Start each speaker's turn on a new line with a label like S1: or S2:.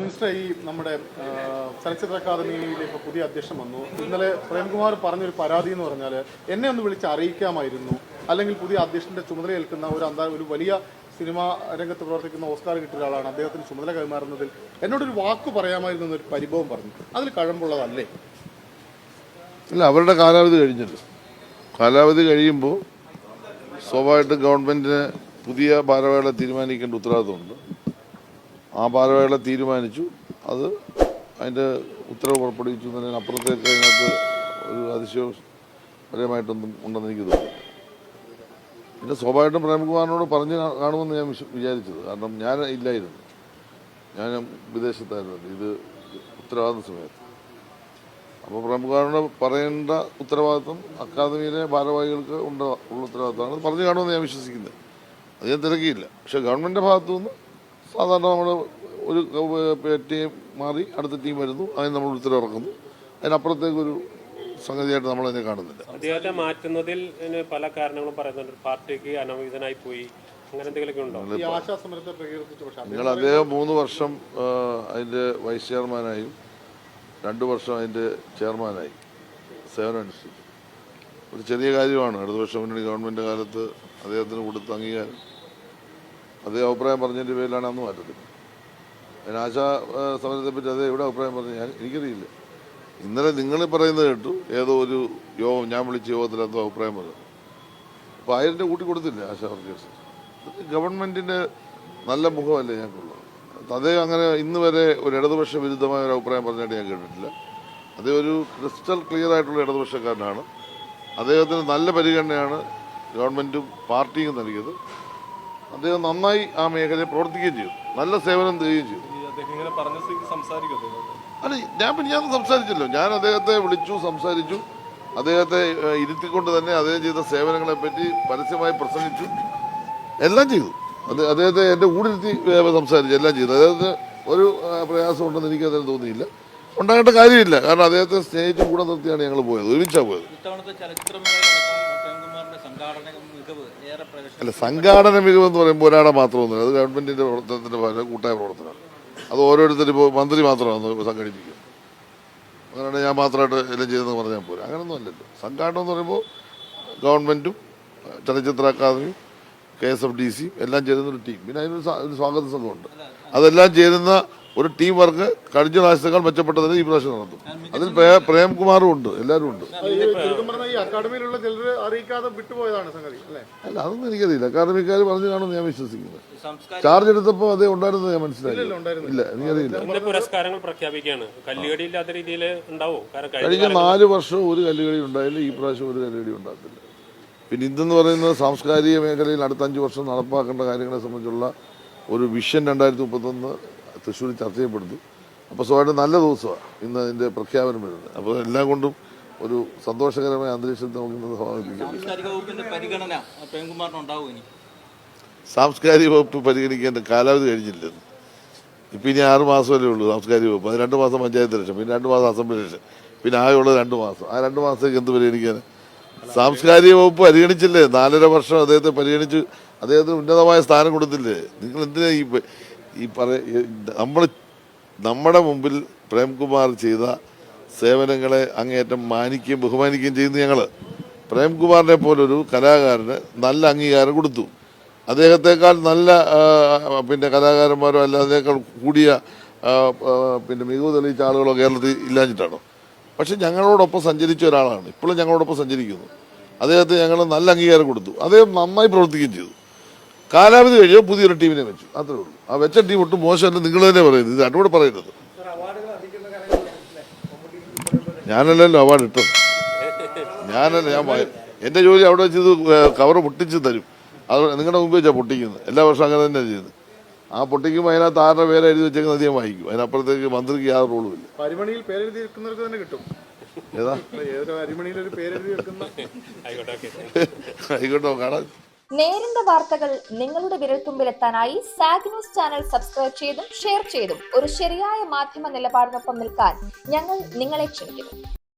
S1: Minister ഈ നമ്മുടെ ചലച്ചിത്ര അക്കാദമിയിലെ ഇപ്പോൾ പുതിയ അധ്യക്ഷൻ വന്നു. ഇന്നലെ പ്രേംകുമാർ പറഞ്ഞൊരു പരാതി എന്ന് പറഞ്ഞാൽ എന്നെ ഒന്ന് വിളിച്ച് അറിയിക്കാമായിരുന്നു. അല്ലെങ്കിൽ പുതിയ അധ്യക്ഷന്റെ ചുമതല ഏൽക്കുന്ന ഒരു അന്താ ഒരു വലിയ സിനിമാ രംഗത്ത് പ്രവർത്തിക്കുന്ന ഓസ്കാർ കിട്ടിയ ഒരാളാണ് അദ്ദേഹത്തിന് ചുമതല കൈമാറുന്നതിൽ എന്നോടൊരു വാക്ക് പറയാമായിരുന്നു എന്നൊരു പരിഭവം പറഞ്ഞു. അതിൽ കഴമ്പുള്ളതല്ലേ?
S2: ഇല്ല അവരുടെ കാലാവധി കഴിഞ്ഞല്ലോ കാലാവധി കഴിയുമ്പോൾ സ്വാഭാവികമായിട്ടും ഗവൺമെന്റിന് പുതിയ ഭാരവാഹികളെ തീരുമാനിക്കേണ്ട ഉത്തരവാദിത്തമുണ്ട് ആ ഭാരവാഹികളെ തീരുമാനിച്ചു. അത് അതിന്റെ ഉത്തരവ് പുറപ്പെടുവിച്ചു. എന്നതിന് അപ്പുറത്തേക്ക് അതിനകത്ത് ഒരു അതിശയപരമായിട്ടൊന്നും ഉണ്ടെന്ന് എനിക്ക് തോന്നുന്നു പിന്നെ സ്വാഭാവികമായിട്ടും പ്രേംകുമാറിനോട് പറഞ്ഞ് കാണുമെന്ന് ഞാൻ വിചാരിച്ചത്. കാരണം ഞാൻ ഇല്ലായിരുന്നു. ഞാൻ വിദേശത്തായിരുന്നു. ഇത് ഉത്തരവാദിത്ത സമയത്ത്. അപ്പോൾ പ്രേമകുമാറിനോട് പറയേണ്ട ഉത്തരവാദിത്വം അക്കാദമിയിലെ ഭാരവാഹികൾക്ക് ഉണ്ട് ഉള്ള ഉത്തരവാദിത്തമാണ് അത് പറഞ്ഞു കാണുമെന്ന് ഞാൻ വിശ്വസിക്കുന്നത് അത് ഞാൻ തിരക്കിയില്ല. പക്ഷേ ഗവൺമെന്റിന്റെ ഭാഗത്തു നിന്ന് സാധാരണ നമ്മൾ ഒരു ടീം മാറി അടുത്ത ടീം വരുന്നു അതിന് നമ്മൾ ഉത്തരവിറക്കുന്നു. അതിനപ്പുറത്തേക്കൊരു സംഗതിയായിട്ട് നമ്മൾ അതിനെ കാണുന്നില്ല.
S3: അദ്ദേഹത്തെ മാറ്റുന്നതിൽ പല കാരണങ്ങളും പറയുന്നുണ്ട്. പാർട്ടിക്ക് അനവഹിതനായി പോയി. അങ്ങനെ എന്തെങ്കിലുമൊക്കെ ഉണ്ടോ?
S2: നിങ്ങൾ അദ്ദേഹം മൂന്ന് വർഷം അതിന്റെ വൈസ് ചെയർമാനായും രണ്ട് വർഷം അതിന്റെ ചെയർമാനായി. സേവനം അനുഷ്ഠിച്ചു. ഒരു ചെറിയ കാര്യമാണ്. ഇടതുപക്ഷ മുന്നണി ഗവൺമെന്റ് കാലത്ത് അദ്ദേഹത്തിന് കൊടുത്ത അംഗീകാരം. അതേ അഭിപ്രായം പറഞ്ഞതിന്റെ പേരിലാണ് അന്ന് മാറ്റത്തില്ല. അതിന് ആശാ സമരത്തെപ്പറ്റി സമരത്തെ പറ്റി അതേ എവിടെ അഭിപ്രായം പറഞ്ഞു. ഞാൻ എനിക്കറിയില്ല. ഇന്നലെ നിങ്ങൾ പറയുന്നത് കേട്ടു ഏതോ ഒരു യോഗം ഞാൻ വിളിച്ച യോഗത്തിൽ എന്തോ അഭിപ്രായം പറഞ്ഞു. അപ്പോൾ ആയിരം കൂട്ടി കൊടുത്തില്ല ആശാ വർക്കേഴ്സ്? ഗവൺമെന്റിന്റെ നല്ല മുഖമല്ലേ ഞങ്ങൾക്കുള്ളത് അതേ അങ്ങനെ ഇന്ന് വരെ ഒരു ഇടതുപക്ഷ വിരുദ്ധമായ ഒരു അഭിപ്രായം പറഞ്ഞായിട്ട് ഞാൻ കേട്ടിട്ടില്ല. അദ്ദേഹം ഒരു ക്രിസ്റ്റൽ ക്ലിയർ ആയിട്ടുള്ള ഇടതുപക്ഷക്കാരനാണ്. അദ്ദേഹത്തിന് നല്ല പരിഗണനയാണ് ഗവൺമെന്റും പാർട്ടിയും നൽകിയത്. അദ്ദേഹം നന്നായി ആ മേഖലയിൽ പ്രവർത്തിക്കുകയും ചെയ്തു. നല്ല സേവനം തരികയും ചെയ്തു. അല്ല ഞാൻ പിന്നെ ഞാൻ സംസാരിച്ചല്ലോ ഞാൻ അദ്ദേഹത്തെ വിളിച്ചു സംസാരിച്ചു. അദ്ദേഹത്തെ ഇരുത്തിക്കൊണ്ട് തന്നെ അദ്ദേഹം ചെയ്ത സേവനങ്ങളെ പറ്റി പരസ്യമായി പ്രസംഗിച്ചു. എല്ലാം ചെയ്തു. അത് അദ്ദേഹത്തെ എന്റെ കൂടെ ഇരുത്തി സംസാരിച്ചു. എല്ലാം ചെയ്തു. അദ്ദേഹത്തിന് ഒരു പ്രയാസം ഉണ്ടെന്ന് എനിക്ക് അദ്ദേഹം തോന്നിയില്ല. ഉണ്ടാകേണ്ട കാര്യമില്ല. കാരണം അദ്ദേഹത്തെ സ്നേഹിച്ച് കൂടെ നിർത്തിയാണ് ഞങ്ങൾ പോയത്. ഒരുമിച്ചാണ് പോയത്. അല്ല സംഘാടന മികവെന്ന് പറയുമ്പോൾ ഒരാളെ മാത്രമൊന്നുമില്ല അത് ഗവൺമെന്റിന്റെ പ്രവർത്തനത്തിന്റെ ഭാഗം കൂട്ടായ പ്രവർത്തനമാണ്. അത് ഓരോരുത്തരും ഇപ്പോൾ മന്ത്രി മാത്രമാണ് സംഘടിപ്പിക്കുക. അങ്ങനെയാണ് ഞാൻ മാത്രമായിട്ട് എല്ലാം ചെയ്തെന്ന് പറഞ്ഞാൽ പോരാ. അങ്ങനെയൊന്നും അല്ലല്ലോ. സംഘാടനം എന്ന് പറയുമ്പോൾ ഗവൺമെന്റും ചലച്ചിത്ര അക്കാദമിയും K S F D C എല്ലാം ചേരുന്ന ഒരു ടീം. പിന്നെ അതിനൊരു സ്വാഗത സംഘമുണ്ട്. അതെല്ലാം ചേരുന്ന ഒരു ടീം വർക്ക് കഴിഞ്ഞ പ്രാവശ്യത്തേക്കാൾ മെച്ചപ്പെട്ടതിന് ഈ പ്രാവശ്യം നടത്തും അതിൽ പ്രേ- പ്രേംകുമാറും ഉണ്ട് എല്ലാവരും ഉണ്ട്.
S1: അല്ലേ?
S2: അതൊന്നും എനിക്കറിയില്ല. അക്കാദമിക്കാർ പറഞ്ഞു കാണുമെന്ന് ഞാൻ വിശ്വസിക്കുന്നത് ചാർജ് എടുത്തപ്പോൾ അതേ ഉണ്ടായിരുന്നത് ഞാൻ മനസ്സിലായി. ഇല്ല എനിക്കറിയില്ല.
S3: പുരസ്കാരങ്ങൾ പ്രഖ്യാപിക്കുകയാണ്. കല്ലുകടി ഇല്ലാത്ത രീതിയിൽ ഉണ്ടാവും? കാരണം കഴിഞ്ഞ
S2: കഴിഞ്ഞ നാല് വർഷം ഒരു കല്ലുകടി ഉണ്ടായില്ല ഈ പ്രാവശ്യം ഒരു കല്ലുകടി ഉണ്ടാകത്തില്ല. പിന്നെ ഇതെന്ന് പറയുന്നത് സാംസ്കാരിക മേഖലയിൽ അടുത്ത അഞ്ച് വർഷം നടപ്പാക്കേണ്ട കാര്യങ്ങളെ സംബന്ധിച്ചുള്ള ഒരു വിഷൻ രണ്ടായിരത്തി മുപ്പത്തൊന്ന് തൃശ്ശൂർ ചർച്ച ചെയ്യപ്പെടുന്നു. അപ്പോൾ സ്വാഭാവികം നല്ല ദിവസമാണ് ഇന്ന് അതിന്റെ പ്രഖ്യാപനം വരുന്നത്. അപ്പോൾ എല്ലാം കൊണ്ടും ഒരു സന്തോഷകരമായ അന്തരീക്ഷത്തിൽ നമുക്ക് സമാപിപ്പിക്കാം
S4: സാംസ്കാരിക
S2: വകുപ്പ് പരിഗണിക്കേണ്ട കാലാവധി കഴിഞ്ഞില്ല ഇപ്പം ഇനി ആറ് മാസമല്ലേ ഉള്ളൂ സാംസ്കാരിക വകുപ്പ്. അത് രണ്ട് മാസം പഞ്ചായത്ത് ഇലക്ഷൻ പിന്നെ രണ്ട് മാസം അസംബ്ലി ഇലക്ഷൻ പിന്നെ ആകെയുള്ളത് രണ്ട് മാസം. ആ രണ്ട് മാസത്തേക്ക് എന്ത് പരിഗണിക്കാൻ സാംസ്കാരിക വകുപ്പ് പരിഗണിച്ചില്ലേ? നാലര വർഷം അദ്ദേഹത്തെ പരിഗണിച്ച്. അദ്ദേഹത്തിന് ഉന്നതമായ സ്ഥാനം കൊടുത്തില്ലേ? നിങ്ങൾ എന്തിനാ ഈ ഈ നമ്മൾ നമ്മുടെ മുമ്പിൽ പ്രേംകുമാർ ചെയ്ത സേവനങ്ങളെ അങ്ങേയറ്റം മാനിക്കുകയും ബഹുമാനിക്കുകയും ചെയ്യുന്നു ഞങ്ങൾ പ്രേംകുമാറിനെ പോലൊരു കലാകാരന് നല്ല അംഗീകാരം കൊടുത്തു. അദ്ദേഹത്തെക്കാൾ നല്ല പിന്നെ കലാകാരന്മാരോ അല്ല അതിനേക്കാൾ കൂടിയ പിന്നെ മികവ് തെളിയിച്ച ആളുകളോ കേരളത്തിൽ ഇല്ലാഞ്ഞിട്ടാണോ? പക്ഷെ ഞങ്ങളോടൊപ്പം സഞ്ചരിച്ച ഒരാളാണ്. ഇപ്പോഴും ഞങ്ങളോടൊപ്പം സഞ്ചരിക്കുന്നു. അദ്ദേഹത്തെ ഞങ്ങൾ നല്ല അംഗീകാരം കൊടുത്തു. അദ്ദേഹം നന്നായി പ്രവർത്തിക്കുകയും ചെയ്തു. കാലാവധി കഴിയുമ്പോൾ പുതിയൊരു ടീമിനെ വെച്ചു. അത്രേ ഉള്ളൂ. ആ വെച്ച ടീം ഒട്ടും മോശമല്ല. നിങ്ങൾ തന്നെ പറയുന്നത്. ഇത് രണ്ടുകൂടെ പറയരുത് ഞാനല്ലല്ലോ അവാർഡ് ഇട്ടത്. ഞാനല്ല ഞാൻ എന്റെ ജോലി അവിടെ വെച്ച് ഇത് കവർ പൊട്ടിച്ച് തരും. അത് നിങ്ങളുടെ മുമ്പ് വെച്ചാൽ പൊട്ടിക്കുന്നത്. എല്ലാ വർഷവും അങ്ങനെ തന്നെ ചെയ്യുന്നത്. ആ പൊട്ടിക്കുമ്പോൾ അതിനകത്ത് ആരുടെ പേര് എഴുതി വെച്ചേക്കുന്ന അധികം വായിക്കും. അതിനപ്പുറത്തേക്ക് മന്ത്രിക്ക് യാതൊരു റോളും ഇല്ല.
S1: പേരെഴുതി വെക്കുന്നവർക്ക് തന്നെ കിട്ടും.
S2: ഏതാ?
S3: ആയിക്കോട്ടെ
S2: കാണാൻ
S5: നേരിന്റെ വാർത്തകൾ നിങ്ങളുടെ വിരൽത്തുമ്പിൽ എത്താനായി സാഗ് ന്യൂസ് ചാനൽ സബ്സ്ക്രൈബ് ചെയ്തും ഷെയർ ചെയ്തും ഒരു ശരിയായ മാധ്യമ നിലപാടിനൊപ്പം നിൽക്കാൻ ഞങ്ങൾ നിങ്ങളെ ക്ഷണിക്കുന്നു.